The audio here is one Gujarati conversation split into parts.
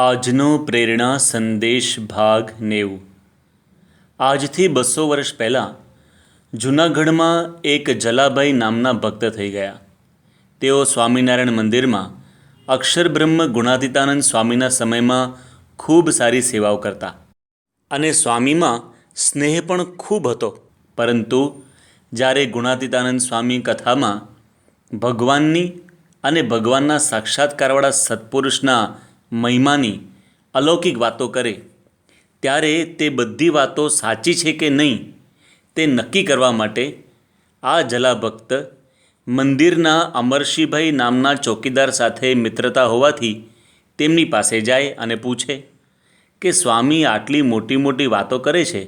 આજનો પ્રેરણા સંદેશ ભાગ નેવું. આજથી બસો વર્ષ પહેલાં જૂનાગઢમાં એક જલાભાઈ નામના ભક્ત થઈ ગયા. તેઓ સ્વામિનારાયણ મંદિરમાં અક્ષર બ્રહ્મ ગુણાતીતાનંદ સ્વામીના સમયમાં ખૂબ સારી સેવાઓ કરતા અને સ્વામીમાં સ્નેહ પણ ખૂબ હતો. પરંતુ જ્યારે ગુણાતીતાનંદ સ્વામી કથામાં ભગવાનની અને ભગવાનના સાક્ષાત્કારવાળા સત્પુરુષના મહિમાની અલૌકિક વાતો કરે, ત્યારે તે બધી વાતો સાચી છે કે નહીં તે નક્કી કરવા માટે આ જલાભક્ત મંદિરના અમરશીભાઈ નામના ચોકીદાર સાથે મિત્રતા હોવાથી તેમની પાસે જાય અને પૂછે કે સ્વામી આટલી મોટી મોટી વાતો કરે છે,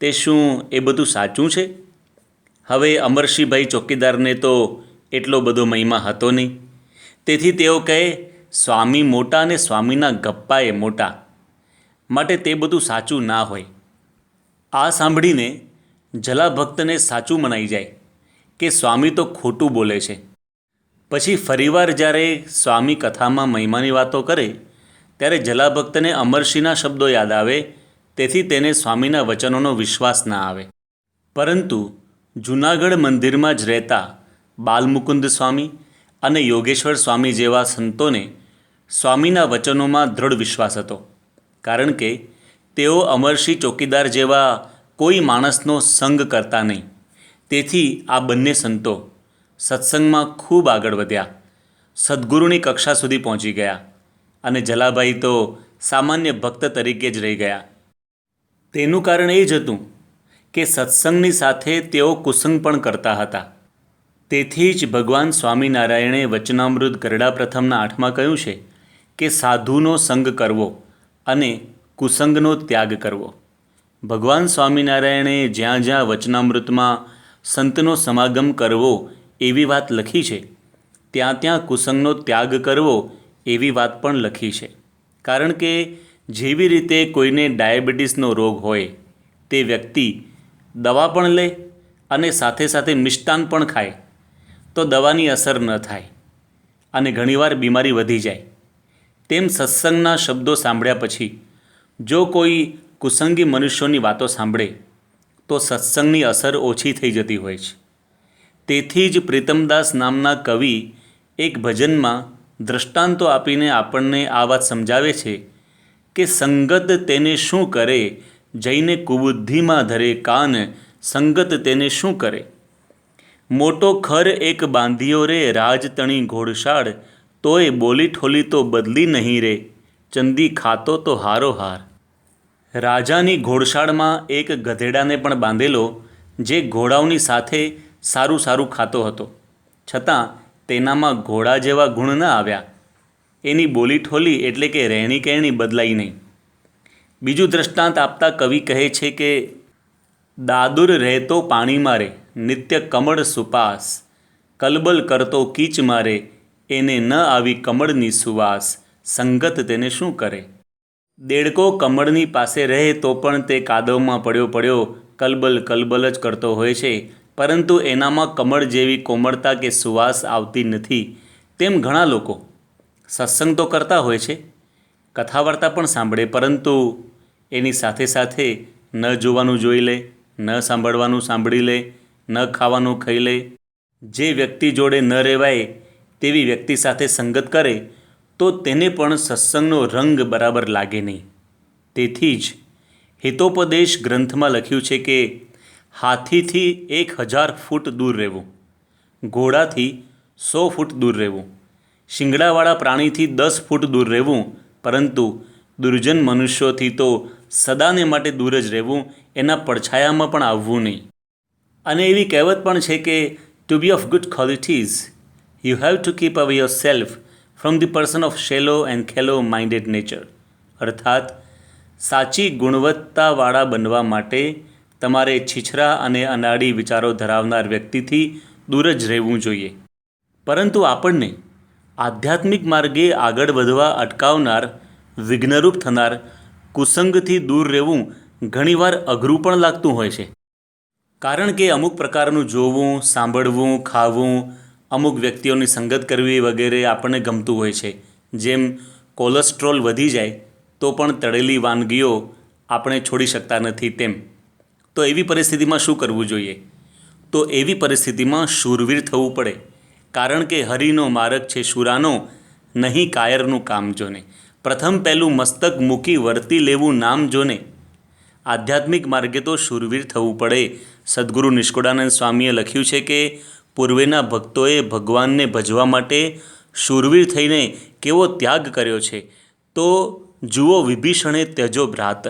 તે શું એ બધું સાચું છે? હવે અમરશીભાઈ ચોકીદારને તો એટલો બધો મહિમા હતો નહીં. તેથી તેઓ કહે સ્વામી મોટા અને સ્વામીના ગપ્પાએ મોટા. માટે તે બધું સાચું ના હોય. આ સાંભળીને જલાભક્તને સાચું મનાઈ જાય કે સ્વામી તો ખોટું બોલે છે. પછી ફરીવાર જ્યારે સ્વામી કથામાં મહિમાની વાતો કરે, ત્યારે જલાભક્તને અમરસિંહના શબ્દો યાદ આવે, તેથી તેને સ્વામીના વચનોનો વિશ્વાસ ના આવે. પરંતુ જૂનાગઢ મંદિરમાં જ રહેતા બાલમુકુંદ સ્વામી અને યોગેશ્વર સ્વામી જેવા સંતોને સ્વામીના વચનોમાં દૃઢ વિશ્વાસ હતો, કારણ કે તેઓ અમરસિંહ ચોકીદાર જેવા કોઈ માણસનો સંગ કરતા નહીં. તેથી આ બંને સંતો સત્સંગમાં ખૂબ આગળ વધ્યા. સદગુરુની કક્ષા સુધી પહોંચી ગયા અને જલાભાઈ તો સામાન્ય ભક્ત તરીકે જ રહી ગયા. તેનું કારણ એ જ હતું કે સત્સંગની સાથે તેઓ કુસંગ પણ કરતા હતા. તેથી જ ભગવાન સ્વામિનારાયણે વચનામૃત ગરડા પ્રથમના આઠમાં કહ્યું છે કે સાધુનો સંગ કરવો અને કુસંગનો ત્યાગ કરવો. ભગવાન સ્વામિનારાયણે જ્યાં જ્યાં વચનામૃતમાં સંતનો સમાગમ કરવો એવી વાત લખી છે, ત્યાં ત્યાં કુસંગનો ત્યાગ કરવો એવી વાત પણ લખી છે. કારણ કે જેવી રીતે કોઈને ડાયાબિટીસનો રોગ હોય, તે વ્યક્તિ દવા પણ લે અને સાથે સાથે મિષ્ટાન પણ ખાય, તો દવાની અસર ન થાય અને ઘણીવાર બીમારી વધી જાય. તેમ સત્સંગના શબ્દો સાંભળ્યા પછી, જો કોઈ કુસંગી મનુષ્યોની વાતો સાંભળે, તો સત્સંગની અસર ઓછી થઈ જતી હોય છે. તેથી જ પ્રીતમદાસ નામના કવિ એક ભજનમાં દૃષ્ટાંતો આપીને આપણને આ વાત સમજાવે છે કે સંગત તેને શું કરે, જઈને કુબુદ્ધિમાં ધરે કાન, સંગત તેને શું કરે? મોટો ખર એક બાંધ્યો રે રાજતણી ઘોડશાળ તોય બોલી ઠોલી તો બદલી નહીં રે. ચંદી ખાતો તો હારો હાર. રાજાની ઘોડશાળમાં એક ગધેડાને પણ બાંધેલો, જે ઘોડાઓની સાથે સારું સારું ખાતો હતો. છતાં તેનામાં ઘોડા જેવા ગુણ ન આવ્યા. એની બોલી ઠોલી એટલે કે રહેણી કહેણી બદલાઈ નહીં. બીજું દ્રષ્ટાંત આપતા કવિ કહે છે કે, દાદુર રહેતો પાણી મારે, નિત્ય કમળ સુપાસ. કલબલ કરતો કીચ મારે એને ન આવી કમળની સુવાસ. સંગત તેને શું કરે? દેડકો કમળની પાસે રહે તો પણ તે કાદવમાં પડ્યો પડ્યો કલબલ કલબલ જ કરતો હોય છે. પરંતુ એનામાં કમળ જેવી કોમળતા કે સુવાસ આવતી નથી. તેમ ઘણા લોકો સત્સંગ તો કરતા હોય છે. કથા વાર્તા પણ સાંભળે, પરંતુ એની સાથે સાથે ન જોવાનું જોઈ લે, ન સાંભળવાનું સાંભળી લે, ન ખાવાનું ખાઈ લે. જે વ્યક્તિ જોડે ન રહેવાય તેવી વ્યક્તિ સાથે સંગત કરે, તો તેને પણ સત્સંગનો રંગ બરાબર લાગે નહીં. તેથી જ હિતોપદેશ ગ્રંથમાં લખ્યું છે કે, હાથીથી એક હજાર ફૂટ દૂર રહેવું, ઘોડાથી સો ફૂટ દૂર રહેવું, શિંગડાવાળા પ્રાણીથી દસ ફૂટ દૂર રહેવું, પરંતુ દુર્જન મનુષ્યોથી તો સદાને માટે દૂર જ રહેવું, એના પડછાયામાં પણ આવવું નહીં. અને એવી કહેવત પણ છે કે to be of good qualities you have to keep away yourself self from person of shallow and hollow minded nature અર્થાત, સાચી ગુણવત્તાવાળા બનવા માટે તમારે છીછરા અને અનાડી વિચારો ધરાવનાર વ્યક્તિથી દૂર જ રહેવું જોઈએ. પરંતુ આપણને આધ્યાત્મિક માર્ગે આગળ વધવા અટકાવનાર, વિઘ્નરૂપ થનાર, કુસંગથી દૂર રહેવું ઘણીવાર અઘરું પણ લાગતું હોય છે. કારણ કે અમુક પ્રકારનું જોવું, સાંભળવું, ખાવું અમુક વ્યક્તિઓની સંગત કરવી વગેરે આપણને ગમતું હોય છે. જેમ કોલેસ્ટ્રોલ વધી જાય, તો પણ તળેલી વાનગીઓ આપણે છોડી શકતા નથી તેમ. તો એવી પરિસ્થિતિમાં શું કરવું જોઈએ? તો એવી પરિસ્થિતિમાં શૂરવીર થવું પડે. કારણ કે હરિનો માર્ગ છે શુરાનો, નહીં કાયરનું કામ જોને. પ્રથમ પહેલું મસ્તક મૂકી વર્તી લેવું નામ જોને. આધ્યાત્મિક માર્ગે તો શૂરવીર થવું પડે. સદગુરુ નિષ્કુળાનંદ સ્વામીએ લખ્યું છે કે પૂર્વેના ભક્તોએ ભગવાનને ભજવા માટે શૂરવીર થઈને કેવો ત્યાગ કર્યો છે. તો જુઓ વિભીષણે ત્યજો ભ્રાત.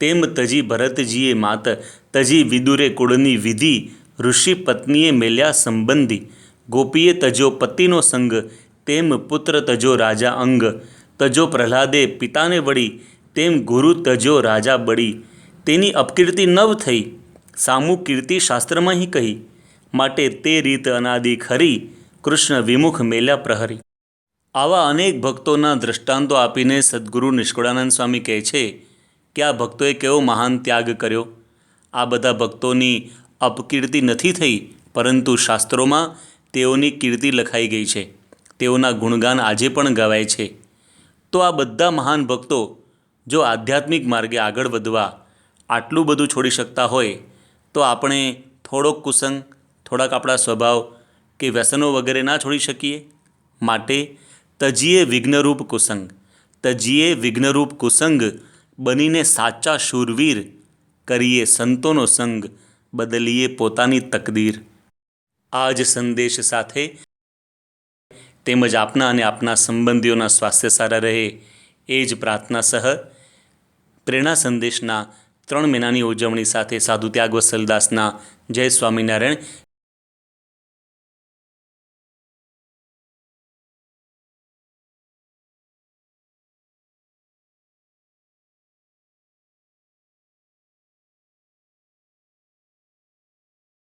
તેમ તજી ભરતજીએ માત, તજી વિદુરે કુળની વિધિ, ઋષિ પત્નીએ મેલ્યા સંબંધી. ગોપીએ તજો પતિનો સંગ, તેમ પુત્ર તજો રાજા અંગ. તજો પ્રહલાદે પિતાને વળી, તેમ ગુરુ તજો રાજા બળી. તેની અપકીર્તિ નવ થઈ. સામુ કીર્તિ શાસ્ત્રમાં કહી માટે તે રીત અનાદિ ખરી, કૃષ્ણ વિમુખ મેલ્યા પ્રહરી. આવા અનેક ભક્તોના દૃષ્ટાંતો આપીને સદગુરુ નિષ્કુળાનંદ સ્વામી કહે છે કે આ ભક્તોએ કેવો મહાન ત્યાગ કર્યો. આ બધા ભક્તોની અપકીર્તિ નથી થઈ, પરંતુ શાસ્ત્રોમાં તેઓની કીર્તિ લખાઈ ગઈ છે. તેઓના ગુણગાન આજે પણ ગવાય છે. તો આ બધા મહાન ભક્તો જો આધ્યાત્મિક માર્ગે આગળ વધવા આટલું બધું છોડી શકતા હોય, તો આપણે થોડોક કુસંગ થોડાક આપણા સ્વભાવ કે વ્યસનો વગેરે ના છોડી શકીએ. માટે તજીએ વિઘ્નરૂપ કુસંગ. તજીએ વિઘ્નરૂપ કુસંગ બનીને સાચા શૂરવીર કરીએ સંતોનો સંગ, બદલીએ પોતાની તકદીર. આ જ સંદેશ સાથે તેમજ આપના અને આપના સંબંધીઓના સ્વાસ્થ્ય સારા રહે એ જ પ્રાર્થના સહ પ્રેરણા સંદેશના ત્રણ મહિનાની ઉજવણી સાથે સાધુ ત્યાગ વસલદાસના જય સ્વામિનારાયણ.